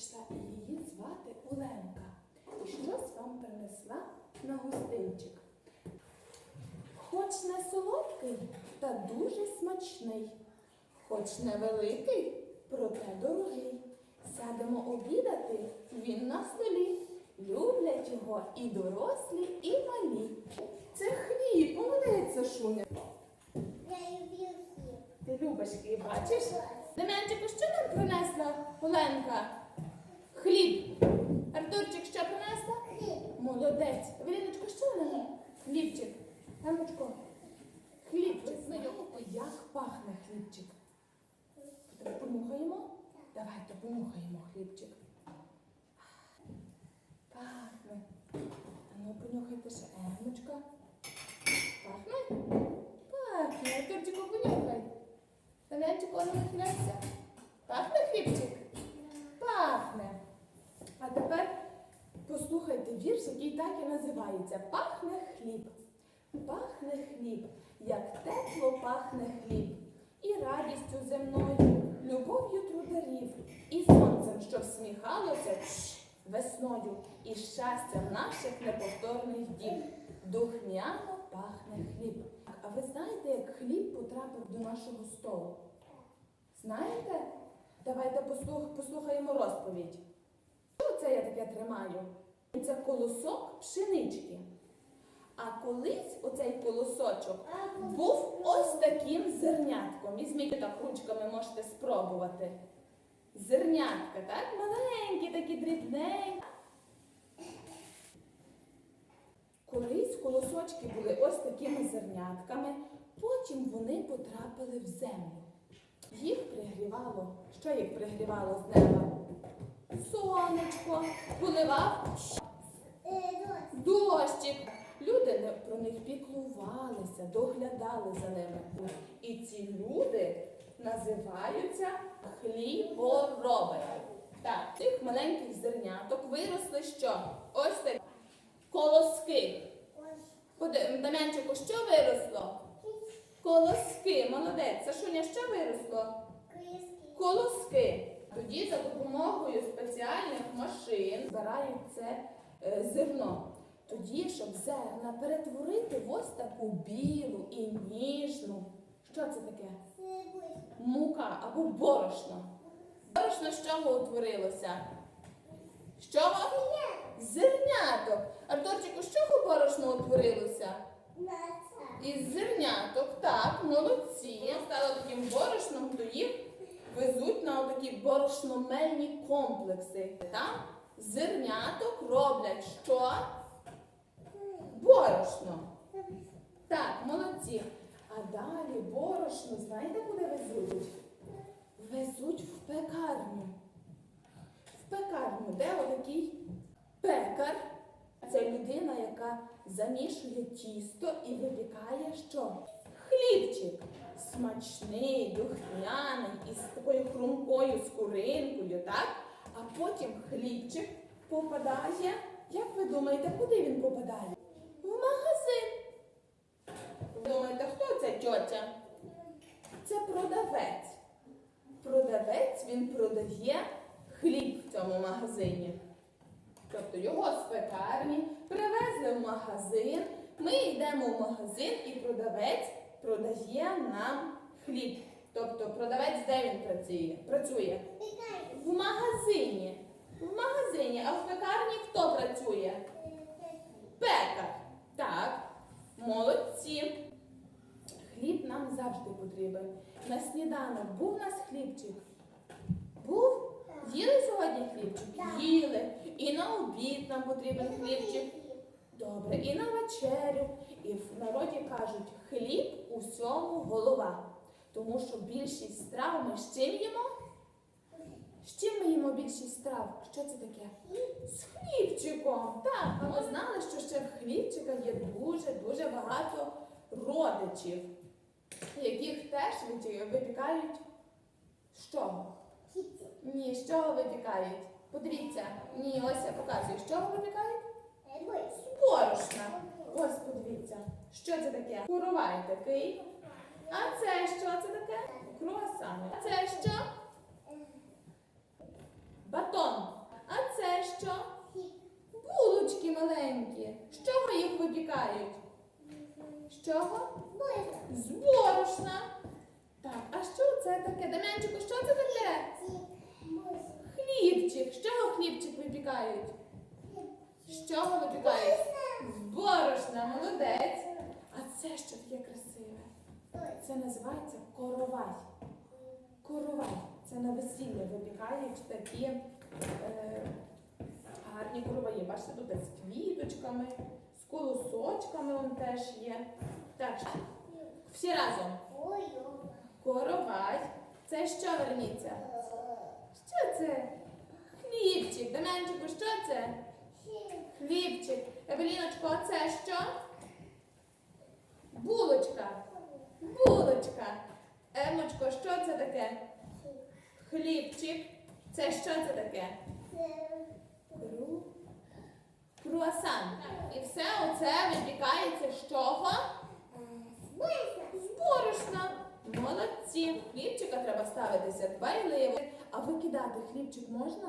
прийшла і її звати Оленка. І щось вам принесла на гостинчик. Хоч не солодкий, та дуже смачний. Хоч невеликий, проте дорогий. Сядемо обідати, він на столі. Люблять його і дорослі, і малі. Це хліб, молодець, Сашуня. Я люблю хліб. Ти любиш хліб, бачиш? Дем'янчику, що нам принесла Оленка? Хліб. Артурчик, що принесла? Хліб. Молодець. Евеліночко, що вона? Хлібчик. Ганочко. Хлібчик. Ми як пахне хлібчик. Так понюхаємо? Давайте понюхаємо хлібчик. Пахне. А ну понюхайте ще Емочка. Пахне? Пахне. Артурчику, понюхай. Дем'янчику, не нахиляйся. Пахне хлібчик? Пахне. Вірш, який так і називається Пахне хліб. Пахне хліб, як тепло пахне хліб, і радістю земною, любов'ю трударів, і сонцем, що всміхалося весною, і щастям наших неповторних діб. Духмяно пахне хліб. А ви знаєте, як хліб потрапив до нашого столу? Знаєте? Давайте послухаємо розповідь. Що це я таке тримаю? Це колосок пшенички. А колись оцей колосочок був ось таким зернятком. Візьміть так ручками, можете спробувати. Зернятка, так? Маленькі, такі дрібненькі. Колись колосочки були ось такими зернятками, потім вони потрапили в землю. Їх пригрівало. Що їх пригрівало з неба? Сонечко, поливав. Дощик. Люди про них піклувалися, доглядали за ними. І ці люди називаються хлібороби. Так, цих маленьких зерняток виросли що? Ось такі колоски. Дам'янчику, що виросло? Колоски, молодець. Сашуня, що виросло? Колоски. Тоді за допомогою спеціальних машин збирають це е, зерно. Тоді, щоб зерна перетворити в ось таку білу і ніжну. Що це таке? Мука або борошно. Борошно з чого утворилося? З чого? Зерняток. Артурчику, з чого борошно утворилося? Із зерняток, так, молодці. Стало таким борошном, то їх везуть на такі борошномельні комплекси. Там зерняток роблять що? Борошно. Так, молодці. А далі борошно, знаєте, куди везуть? Везуть в пекарню. В пекарню, де отакий пекар. Це людина, яка замішує тісто і випікає що? Хлібчик. Смачний, духмяний, із такою хрумкою скоринкою, так? А потім хлібчик попадає. Як ви думаєте, куди він попадає? В магазин. Ви Думаєте, хто це тьотя? Це продавець. Продавець він продає хліб в цьому магазині. Тобто його з пекарні привезли в магазин. Ми йдемо в магазин і продавець продає нам хліб. Тобто продавець де він працює? Працює в магазині. В магазині, а в пекарні хто працює? Пекар. Так, молодці. Хліб нам завжди потрібен. На сніданок був у нас хлібчик? Був? Їли сьогодні хлібчик? Їли. І на обід нам потрібен хлібчик. Добре, і на вечерю. І в народі кажуть, хліб усьому голова. Тому що більшість страв ми з чим їмо? З чим ми їмо більшість страв? Що це таке? З хлібчиком. Так, а ми знали, що ще в хлібчика є дуже-дуже багато родичів, яких теж випікають. Ні, з чого випікають? Подивіться. Ні, ось я показую. З чого випікають? З борошна. Ось подивіться. Що це таке? Курувай такий. А це що це таке? Круасани. А це що? батон. А це що? Хліб. Булочки маленькі. З чого їх випікають? З чого? Боїся. З борошна. Так, а що це таке? Дем'янчику, що це таке? Хліб. Боїся. Хлібчик. З чого хлібчик випікають? З чого випікають? З борошна, молодець. А це що таке красиве? Це називається коровай. Коровай. Це на весілля випікають такі е, гарні короваї. Бачите, тут з квіточками, з колосочками он теж є. Так, всі разом. Коровай. Це що верніться? Що це? Хлібчик. Дем'янчику, що це? Хлібчик. Евеліночко, це що? Булочка. Булочка. Емочко, що це таке? Хлібчик. Це що це таке? Кру... Круасан. І все оце випікається з чого? З борошна. Молодці. Хлібчика треба ставитися дбайливо. А викидати хлібчик можна?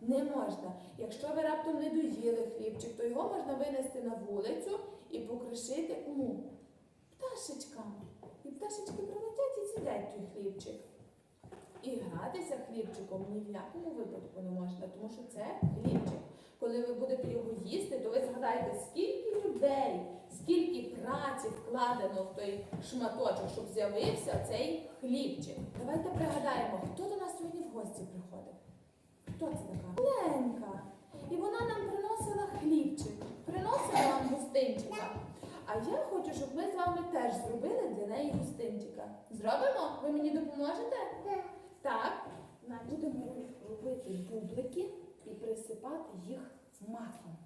Не можна. Якщо ви раптом не доїли хлібчик, то його можна винести на вулицю і покришити кому? Пташечкам. І пташечки прилетять і з'їдять той хлібчик. І гратися хлібчиком ні в якому випадку не можна, тому що це хлібчик. Коли ви будете його їсти, то ви згадаєте, скільки людей, скільки праці вкладено в той шматочок, щоб з'явився цей хлібчик. Давайте пригадаємо, хто до нас сьогодні в гості приходив. Хто це така? Ленка. І вона нам приносила хлібчик, приносила нам гостинчика. А я хочу, щоб ми з вами теж зробили для неї гостинчика. Зробимо? Ви мені допоможете? Так. Будемо робити бублики і присипати їх маком.